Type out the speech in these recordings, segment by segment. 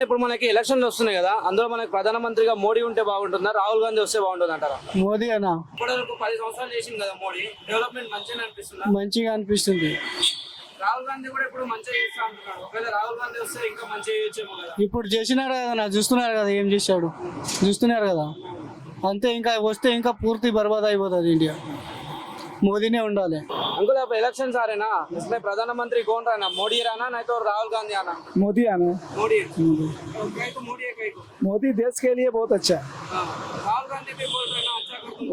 ఇప్పుడు మనకి ఎలక్షన్లు వస్తున్నాయి కదా అందులో మనకి ప్రధానమంత్రిగా మోడీ ఉంటే బాగుంటుందా రాహుల్ గాంధీ వస్తే బాగుంటుంది అంటారా? మోదీ అన్న ఇప్పటివరకు పది సంవత్సరాలు చేసింది కదా మోడీ డెవలప్మెంట్ మంచిగా అనిపిస్తుందా? మంచిగా అనిపిస్తుంది. రాహుల్ గాంధీ కూడా ఇప్పుడు మంచిగా చేస్తా అంటున్నాడు. ఒకవేళ రాహుల్ గాంధీ వస్తే ఇంకా మంచిగా చేయొచ్చేమో కదా. ఇప్పుడు చేసినారు కదా నా చూస్తున్నారు కదా ఏం చేశాడు. చూస్తున్నారు కదా. అంతే ఇంకా వస్తే ఇంకా పూర్తి బర్బాద్ అయిపోతుంది ఇండియా. మోదీనే ఉండాలి. అంకుల్ అప్పుడు ఎలక్షన్ సారేనా ఇస్మే ప్రధానమంత్రి కోన్ రానా? మోడీ రానా? నైతో రాహుల్ గాంధీ ఆనా? మోదీ ఆనా? మోడీ. మోదీ. దేశ్ కే లియే బహుత్ అచ్చా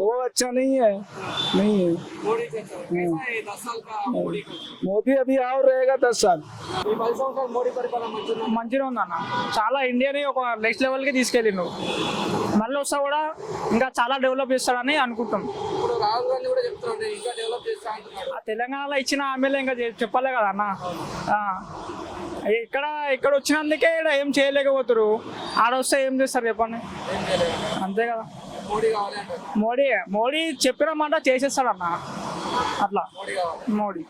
वो अच्छा नहीं है नहीं है मोदी से अच्छा है। कैसा है दस साल का मोदी का मोदी अभी और रहेगा दस साल ఈ పది సంవత్సరాలు మోడీ పరిపాలన మంచిగా మంచిగా ఉందన్న చాలా ఇండియాని ఒక నెక్స్ట్ లెవెల్కి తీసుకెళ్ళిండు మళ్ళీ వస్తా కూడా ఇంకా చాలా డెవలప్ చేస్తాడని అనుకుంటాం ఇప్పుడు రాహుల్ గాంధీ కూడా చెప్తున్నాడు నేను ఇంకా డెవలప్ చేస్తా అంటున్నాడు ఆ తెలంగాణలో ఇచ్చిన హామీలు ఇంకా చె- చెప్పలే కదా అన్న ఆ. ఇక్కడ ఇక్కడ వచ్చినందుకే ఇక్కడ ఏం చేయలేకపోతారు ఆడ వస్తే ఏం చేస్తారు చెప్పండి ఏం చేయలేదు అంతే కదా మోడీ మోడీ మోడీ చెప్పిన మాట చేసేస్తాడన్న. అట్లా. మోడీ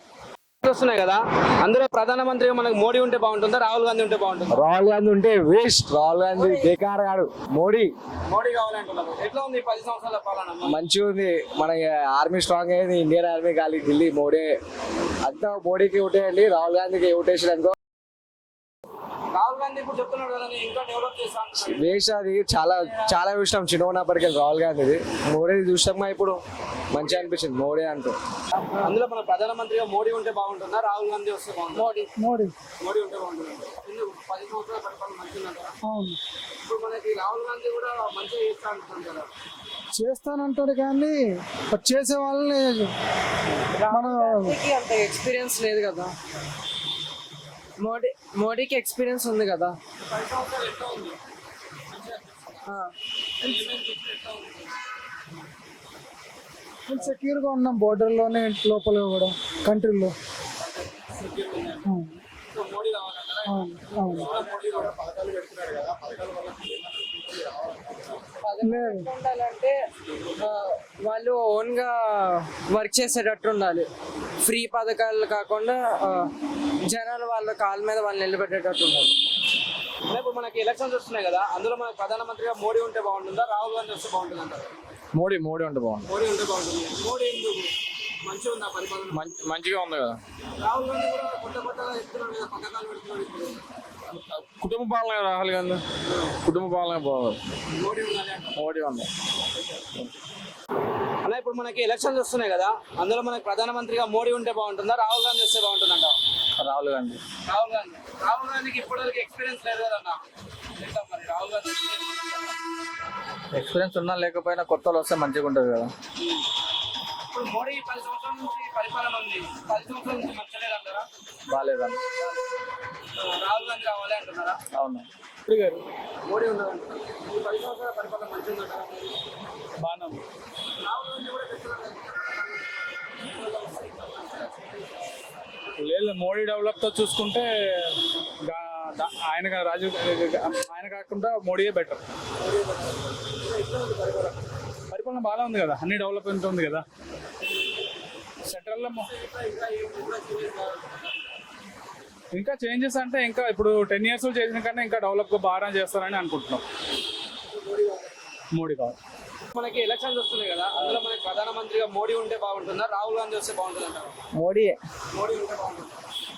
వస్తున్నాయి కదా అందులో ప్రధానమంత్రిగా మనకు మోడీ ఉంటే బాగుంటుందా రాహుల్ గాంధీ ఉంటే బాగుంటుందా? రాహుల్ గాంధీ ఉంటే వేస్ట్. రాహుల్ గాంధీ బేకార్ గాడు. మోడీ. మోడీ కావాలంటున్నారు ఎట్లా ఉంది పది సంవత్సరాల పాలన? మంచిగా ఉంది. మన ఆర్మీ స్ట్రాంగ్ అయింది. ఇండియన్ ఆర్మీ గాలి ఢిల్లీ మోడీ. అంతా మోడీకి ఓటేయండి రాహుల్ గాంధీకి ఓటేసి అనుకో రాహుల్ గాంధీ ఇప్పుడు చెప్తున్నాడు కదా నేను ఇంకా డెవలప్ చేస్తా అంటున్నాడు వేస్ట్ అది చాలా చాలా చూసినాం చిన్నప్పటికి రాహుల్ గాంధీది మోడీ చూసామా ఇప్పుడు. మంచిగా అనిపించింది మోడీ అంటూ. అందులో మన ప్రధానమంత్రిగా మోడీ ఉంటే బాగుంటుందా? రాహుల్ గాంధీ వస్తే బాగుంటుంది? మోడీ మోడీ. మోడీ ఉంటే బాగుంటుంది? పది సంవత్సరాల పరిపాలన ఇప్పుడు మనకి రాహుల్ గాంధీ కూడా మంచిగా చేస్తా కదా. చేస్తానంటాడు కానీ చేసే వాళ్ళని మన ఎక్స్పీరియన్స్ లేదు కదా. మోడీ మోడీకి ఎక్స్పీరియన్స్ ఉంది కదా. సెక్యూర్గా ఉన్నాం బోర్డర్లోనే లోపల కూడా కంట్రీలో ఉండాలంటే వాళ్ళు ఓన్గా వర్క్ చేసేటట్టు ఉండాలి. ఫ్రీ పథకాలు కాకుండా జనాలు వాళ్ళ కాళ్ళ మీద వాళ్ళు నిలబెట్టేటట్టు అంటే ఇప్పుడు మనకి ఎలక్షన్స్ వస్తున్నాయి కదా అందులో మనకి ప్రధానమంత్రిగా మోడీ ఉంటే బాగుంటుందా రాహుల్ గాంధీ వస్తే బాగుంటుంది అంటారు మోడీ మోడీ ఉంటే బాగుంది మోడీ ఉంటే బాగుంటుంది. మోడీ ఎందుకు? మంచిగా ఉందా పరిపాలన? మంచిగా ఉంది కదా. రాహుల్ గాంధీ కూడా కొత్త చెప్తున్నాడు కదా పథకాలు పెడుతున్నాడు ఇప్పుడు. కుటుంబ పాలన రాహుల్ గాంధీ. కుటుంబ పాలన బాగుంది మోడీ మోడీ ఉంది. అలా ఇప్పుడు మనకి ఎలక్షన్స్ వస్తున్నాయి కదా అందులో మనకి ప్రధానమంత్రిగా మోడీ ఉంటే బాగుంటుందా రాహుల్ గాంధీ వస్తే బాగుంటుందంట రాహుల్ గాంధీ. రాహుల్ గాంధీ. రాహుల్ గాంధీకి ఇప్పటివరకు ఎక్స్పీరియన్స్ లేదు కదన్న. ఎట్లా మరి రాహుల్ గాంధీ? ఎక్స్పీరియన్స్ ఉన్నా లేకపోయినా కొత్త వాళ్ళు వస్తే మంచిగా ఉంటుంది కదా. ఇప్పుడు మోడీ పది సంవత్సరాల నుంచి పరిపాలన ఉంది. పది సంవత్సరాల నుంచి మంచిగా లేదంటారా బాగాలేదండి రాహుల్ గాంధీ రావాలి అంటున్నారా? అవును. గారు. మోడీ ఈ పది సంవత్సరాల పరిపాలన మంచిగా ఉందంటారా బాగా రాహుల్ లేదు మోడీ డెవలప్తో చూసుకుంటే దా- ఆయన రాజీవ్ ఆయన కాకుండా మోడీయే బెటర్ పరిపాలన బాగా ఉంది కదా? అన్ని డెవలప్మెంట్ ఉంది కదా? సెంట్రల్లో ఇంకా చేంజెస్ అంటే ఇంకా ఇప్పుడు టెన్ ఇయర్స్ చేసిన కన్నా ఇంకా డెవలప్ బాగా చేస్తారని అనుకుంటున్నాం. మోడీ కావాలి. మనకి ఎలక్షన్స్ వస్తున్నాయి కదా అందులో మనకి ప్రధానమంత్రిగా మోడీ ఉంటే బాగుంటుందా? రాహుల్ గాంధీ వస్తే బాగుంటుంది అంటారా మోడీ. మోడీ ఉంటే బాగుంటుంది?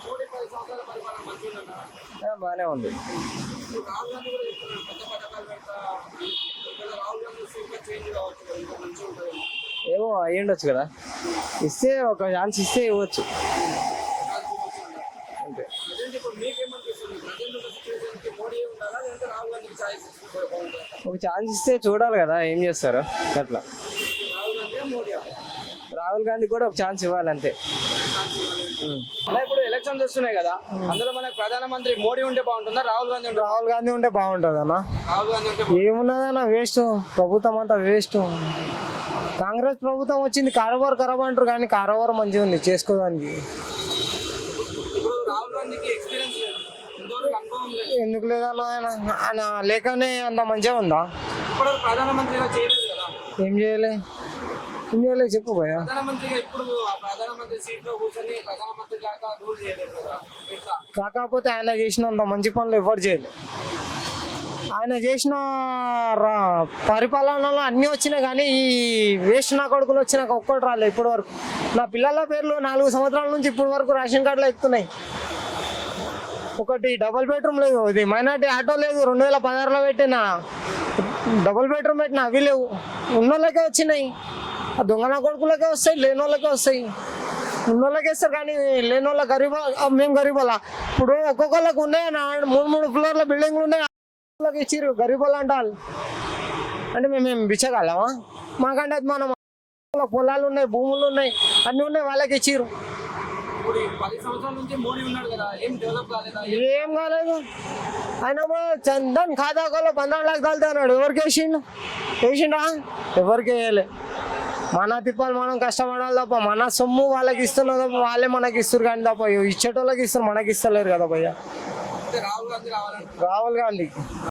మోడీ పది సంవత్సరాల పరిపాలన మంచిగా ఉందంటారా బాగానే ఉంది. రాహుల్ గాంధీ కూడా చెప్తున్నాడు కొత్త పథకాలు పెడతా రాహుల్ గాంధీ వస్తే ఇంకా చేంజ్ కావచ్చు కదా, ఇంకా మంచిగా ఉంటుంది ఏమో అయ్యి ఉండొచ్చు కదా. ఇస్తే ఒక ఛాన్స్ ఇస్తే ఇవ్వచ్చు. అంతే ప్రజెంట్ ఇప్పుడు మీకేమనిపిస్తుంది ప్రజెంట్ ఉన్న సిచ్యువేషన్కి మోడీ ఉండాలా లేదంటే రాహుల్ గాంధీకి ఛాయిస్ ఇస్తే బాగుంటుంది ఒక ఛాన్స్ ఇస్తే చూడాలి కదా ఏం చేస్తారో? అట్లా. రాహుల్ గాంధీ కూడా ఒక ఛాన్స్ ఇవ్వాలి అంతే. ఇప్పుడు ఎలక్షన్స్ వస్తున్నాయి కదా అందులో మనకి ప్రధానమంత్రి మోడీ ఉంటే బాగుంటుందా రాహుల్ గాంధీ ఉంటే రాహుల్ గాంధీ ఉంటే బాగుంటుంది అన్న రాహుల్ గాంధీ ఉంటే ఏమున్నదన్న వేస్ట్ ప్రభుత్వం అంతా వేస్ట్. కాంగ్రెస్ ప్రభుత్వం వచ్చింది కారోబార్ ఖరాబ్ అంటారు కానీ కారోబార్ మంచిగా ఉంది చేసుకోవడానికి. రాహుల్ గాంధీకి ఎక్స్పీరియన్స్ లేదు లేదు ఎందుకు లేదన్న ఆయన లేకనే అంత మంచిగా ఉందా? ఏం చేయలే? ఏం చేయలే చెప్పు ఎట్లా? కాకపోతే ఆయన చేసినంత మంచి పనులు ఎవరు చేయలేదు ఆయన చేసిన పరిపాలనలో అన్నీ వచ్చినాయి కానీ ఈ వేస్ట్ నా కొడుకులు వచ్చినాక ఒక్కటి రాలేదు ఇప్పటి వరకు నా పిల్లల పేర్లు నాలుగు సంవత్సరాల నుంచి ఇప్పటి వరకు రేషన్ కార్డులో ఎక్కుతున్నాయి ఒకటి డబుల్ బెడ్రూమ్ లేదు. ఇది మైనార్టీ ఆటో లేదు. రెండు వేల పదహారులో పెట్టిన. డబుల్ బెడ్రూమ్ పెట్టిన. అవి లేవు. ఉన్నోళ్ళకే వచ్చినాయి. ఆ దొంగన కొడుకులకే వస్తాయి. లేని వాళ్ళకే వస్తాయి. ఉన్నోళ్ళకి ఇస్తారు కానీ లేని వాళ్ళ గరీబ్ మేము గరీబోలా. ఇప్పుడు ఒక్కొక్కళ్ళకి ఉన్నాయి మూడు మూడు ఫ్లోర్ల బిల్డింగ్లు ఉన్నాయి. వాళ్ళకి ఇచ్చిర్రు. గరీబోళ్ళు అంటారు అంటే మేము మేము బిచ్చగలమా మాకంటే మనం పొలాలు ఉన్నాయి భూములు ఉన్నాయి. అన్నీ ఉన్నాయి. వాళ్ళకి ఇచ్చిర్రు. ఏం కాలేదా? ఆయన చందన్ ఖాతాలో పంద్రహ లాక్ తాలితే అన్నాడు. ఎవరికి వేసిండు? వేసిండా? ఎవరికి వేయలే. మన తిప్పాలి మనం కష్టపడాలి తప్ప మన సొమ్ము వాళ్ళకి ఇస్తున్నారు తప్ప వాళ్ళే మనకి ఇస్తారు కానీ తప్ప ఇచ్చేటోళ్ళకి ఇస్తారు మనకి ఇస్తలేరు కదా భయ్య. రాహుల్ గాంధీ రాహుల్ గాంధీ.